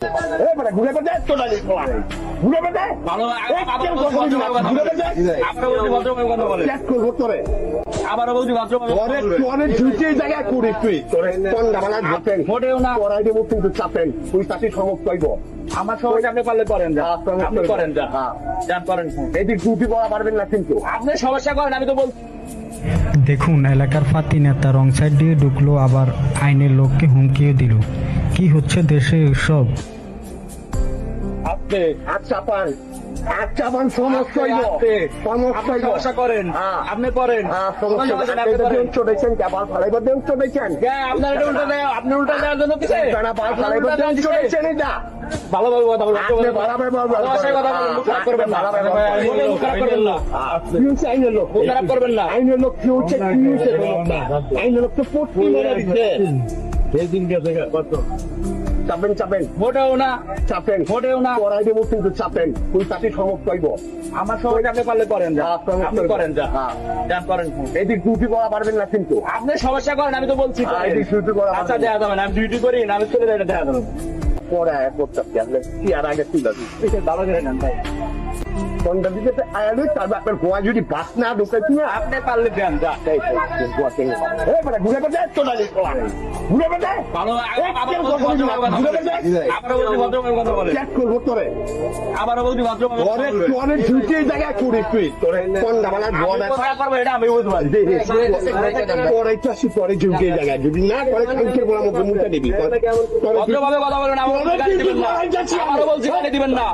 এ বেটা ঘুরে বেড়ে তো না ঘুরে বেড়ে ভালো কেন কথা বলবি না? ঘুরে বেড়ে আপনারা বলছি ভদ্রভাবে কথা বলেন চেক করব তোরে। আবারও বলছি ভদ্রভাবে কথা তোরে বলেন। তোরে ঝুঁকে জায়গায় করিস তুই। তোরে কোন গামালা ঝাপেন মোটেও না। কিন্তু চাপেন। তুই তাতে সমস্ত হইব আমার আপনি পারলে করেন হ্যাঁ, আপনি করেন হ্যাঁ। যান করেন এদিক ডিউটি পারবেন না কিন্তু। আপনি সমস্যা করেন আমি তো বল দেখুন, এলাকার ফাতি নেতা রং সাইড দিয়ে ঢুকলো, আবার আইনের লোককে হুমকিও দিল। কি হচ্ছে দেশে এসব? আপনি সমস্যা আপনি সমস্যা করেন হ্যাঁ। আপনি করেন হ্যাঁ, কোনো সমস্যা সমস্যা হইব। নেই, আপনি আপনি করেন যদি চড়েছেন কেবল ফালাইবার দিয়ে চড়েছেন হ্যাঁ, আপনার এটা উল্টা দেয় আপনি উল্টা দেওয়ার জন্য কিসে পাল ফালাইবার উল্টা দিয়ে দেওয়ার কিসে? চড়েছেন এটা ভালোভাবে কথা বলুন আপনি ভালোভাবে বলবেন। ভালোবাসায় কথা বলুন খারাপ করবেন না খারাপ করবেন আইনের লোক খারাপ করবেন না আইনের লোক কি হচ্ছে কি হচ্ছে আইনের লোক তো পটকি মেরে দিচ্ছে চাপেন চাপেন। মোটেও না। চাপেন। মোটেও না। করাই দেবো কিন্তু চাপেন। তুই তাকে পাইব আমার সময় আপনি পারলে করেন যা। হ্যাঁ, আপনি করেন যা। হ্যাঁ। যান করেন। এদিক ডিউটি করা পারবেন না কিন্তু। আপনি সমস্যা করেন আমি তো বলছি হ্যাঁ, এদিক ডিউটি করা আচ্ছা দেখা যাবে আমি ডিউটি করি না আমি চলে যাই দেখা যাবে পরে করতে আসলে কি আর আগে দিই ভালো করে নেন ভাই। কোনটা দিতে আয়ালে তারপর আপনার গোয়া যদি বাস না ঢুকে তুমি আপনি পারলে দেন যা এই গোয়া থেকে এ বেটা ঘুরে বেড়ে তো ঘুরে বেড়ে ভালো চেক করব তোরে? আবারও বলছি তোরে তুই। তোরে গোয়া এটা আমি বুঝতে পারি ঝুঁকে জায়গায়। যদি না করে কালকের বলা মুখে মুখে দিবি ভদ্রভাবে কথা বলেন আমার তোরে গাড়ি দিবেন না। কি করাই যাচ্ছে? আবারও বলছি দিবেন না।